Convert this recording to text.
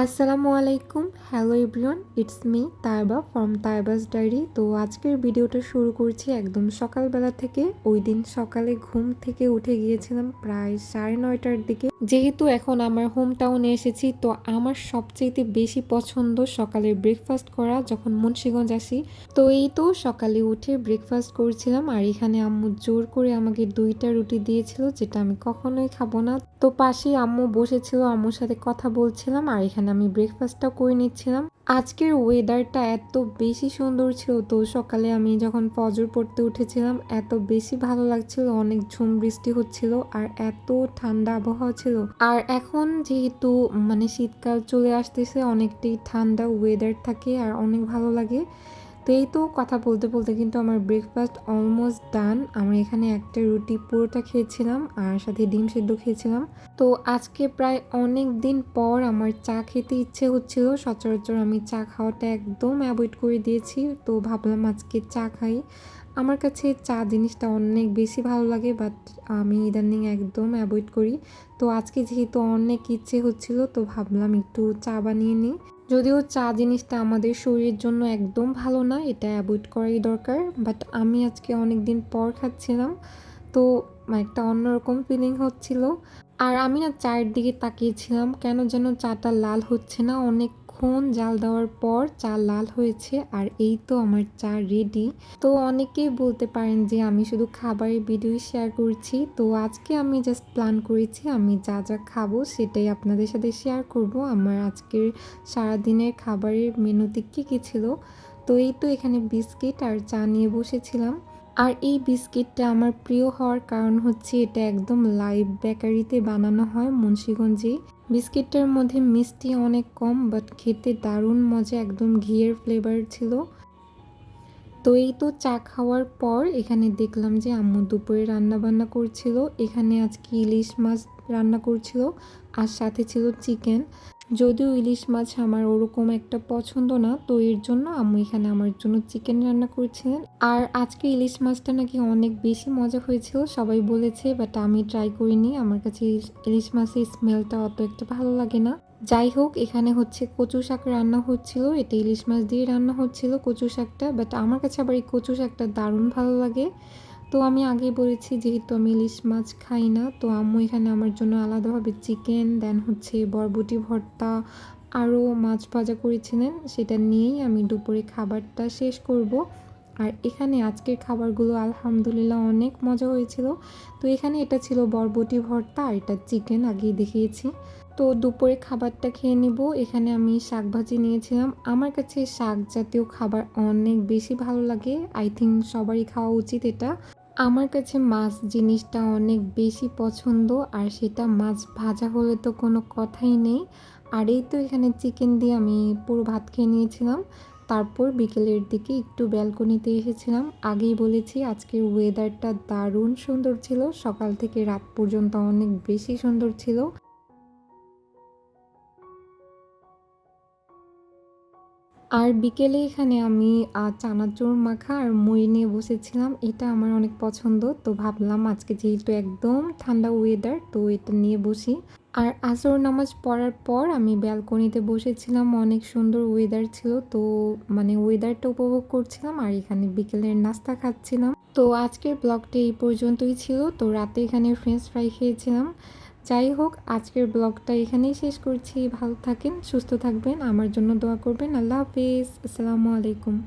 আসসালামু আলাইকুম। Hello everyone it's me Taiba from Taiba's diary তো আজকের ভিডিওটা শুরু করছি একদম সকালবেলা থেকে। ওই দিন সকালে ঘুম থেকে উঠে গিয়েছিলাম প্রায় সাড়ে নয়টার দিকে। যেহেতু এখন আমার হোম টাউনে এসেছি, তো আমার সবচেয়ে বেশি পছন্দ সকালে ব্রেকফাস্ট করা যখন মুন্সিগঞ্জ আসি। তো এই তো সকালে উঠে ব্রেকফাস্ট করছিলাম আর এখানে আম্মু জোর করে আমাকে দুইটা রুটি দিয়েছিল, যেটা আমি কখনোই খাব না। তো পাশেই আম্মু বসেছিল, আম্মুর সাথে কথা বলছিলাম আর এখানে আমি ব্রেকফাস্টটা করে নিচ্ছিলাম। আজকের ওয়েদারটা এত বেশি সুন্দর ছিল তো সকালে আমি যখন ফজর পড়তে উঠেছিলাম, এত বেশি ভালো লাগছিল, অনেক ঝুম বৃষ্টি হচ্ছিল আর এত ঠান্ডা আবহাওয়া ছিল। আর এখন যেহেতু মানে শীতকাল চলে আসতেছে, অনেকটাই ঠান্ডা ওয়েদার থাকে আর অনেক ভালো লাগে। তো এই তো কথা বলতে বলতে কিন্তু আমার ব্রেকফাস্ট অলমোস্ট ডান আমরা এখানে একটা রুটি পুরোটা খেয়েছিলাম আর সাথে ডিম সেদ্ধ খেয়েছিলাম। তো আজকে প্রায় অনেক দিন পর আমার চা খেতে ইচ্ছে হচ্ছিল। সচরাচর আমি চা খাওয়াটা একদম অ্যাভয়েড করে দিয়েছি। তো ভাবলাম আজকে চা খাই। আমার কাছে চা জিনিসটা অনেক বেশি ভালো লাগে বাট আমি ইদানিং একদম অ্যাভয়েড করি। তো আজকে যেহেতু অনেক ইচ্ছে হচ্ছিল, তো ভাবলাম একটু চা বানিয়ে নিই। যদিও চা জিনিসটা আমাদের শরীরের জন্য একদম ভালো না, এটা অ্যাভয়েড করাই দরকার বাট আমি আজকে অনেক দিন পর খাচ্ছিলাম, তো একটা অন্যরকম ফিলিং হচ্ছিল। আর আমি না চায়ের দিকে তাকিয়েছিলাম, কেন যেন চাটা লাল হচ্ছে না অনেকক্ষণ জাল দেওয়ার পর চা লাল হয়েছে আর এই তো আমার চা রেডি তো অনেকেই বলতে পারেন যে আমি শুধু খাবারের ভিডিও শেয়ার করছি। তো আজকে আমি জাস্ট প্ল্যান করেছি, আমি যা যা খাব সেটাই আপনাদের সাথে শেয়ার করব। আমার আজকের সারাদিনের খাবারের মেনুতে কী কী ছিল? তো এই তো এখানে বিস্কিট আর চা নিয়ে বসেছিলাম। আর এই বিস্কিটটা আমার প্রিয় হওয়ার কারণ হচ্ছে এটা একদম লাইভ বেকারিতে বানানো হয় মুন্সীগঞ্জে। বিস্কিটটার মধ্যে মিষ্টি অনেক কম বাট খেতে দারুণ মজা, একদম ঘিয়ের ফ্লেভার ছিল। তো এই তো চা খাওয়ার পর এখানে দেখলাম যে আম্মু দুপুরে রান্না বান্না করছিল, এখানে আজকে ইলিশ মাছ রান্না করছিল, আর সাথে ছিল চিকেন। যদিও ইলিশ মাছ আমার ওরকম একটা পছন্দ না, তো এর জন্য আম্মু এখানে আমার জন্য চিকেন রান্না করেছিলেন। আর আজকে ইলিশ মাছটা নাকি অনেক বেশি মজা হয়েছিল, সবাই বলেছে বাট আমি ট্রাই করিনি। আমার কাছে ইলিশ মাছের স্মেলটা অত একটা ভালো লাগে না। যাই হোক, এখানে হচ্ছে কচু শাক রান্না হচ্ছিল, এটা ইলিশ মাছ দিয়ে রান্না হচ্ছিল কচু শাকটা বাট আমার কাছে আবার এই কচু শাকটা দারুণ ভালো লাগে। তো আমি আগেই বলেছি, যেহেতু আমি ইলিশ মাছ খাই না, তো আম্মু এখানে আমার জন্য আলাদাভাবে চিকেন দেন হচ্ছে বরবটি ভর্তা আরও মাছ ভাজা করেছিলেন। সেটা নিয়েই আমি দুপুরে খাবারটা শেষ করব। আর এখানে আজকের খাবারগুলো আলহামদুলিল্লাহ অনেক মজা হয়েছিল। তো এখানে এটা ছিল বরবটি ভর্তা আর এটা চিকেন আগেই দেখিয়েছি। তো দুপুরে খাবারটা খেয়ে নিব। এখানে আমি শাক ভাজি নিয়েছিলাম। আমার কাছে শাক জাতীয় খাবার অনেক বেশি ভালো লাগে। আই থিঙ্ক সবারই খাওয়া উচিত এটা। আমার কাছে মাছ জিনিসটা অনেক বেশি পছন্দ, আর সেটা মাছ ভাজা হলে তো কোনো কথাই নেই। আর এই তো এখানে চিকেন দিয়ে আমি পুরো ভাত খেয়ে নিয়েছিলাম। তারপর বিকেলের দিকে একটু ব্যালকনিতে এসেছিলাম। আগেই বলেছি আজকের ওয়েদারটা দারুণ সুন্দর ছিল। সকাল থেকে রাত পর্যন্ত অনেক বেশি সুন্দর ছিল। আর বিকেলে এখানে আমি চানাচুর মাখা আর মুড়ি নিয়ে বসেছিলাম। এটা আমার অনেক পছন্দ। তো ভাবলাম আজকে যেহেতু একদম ঠান্ডা ওয়েদার তো এটা নিয়ে বসি। আর আসর নামাজ পড়ার পর আমি ব্যালকনিতে বসেছিলাম। অনেক সুন্দর ওয়েদার ছিল। তো মানে ওয়েদারটা উপভোগ করছিলাম আর এখানে বিকেলের নাস্তা খাচ্ছিলাম। তো আজকের ব্লগটা এই পর্যন্তই ছিল। তো রাতে এখানে ফ্রেঞ্চ ফ্রাই খেয়েছিলাম। যাই হোক, আজকের ব্লগটা এখানেই শেষ করছি। ভালো থাকেন, সুস্থ থাকবেন। আমার জন্য দোয়া করবেন। আল্লাহ হাফিজ। আসসালামু আলাইকুম।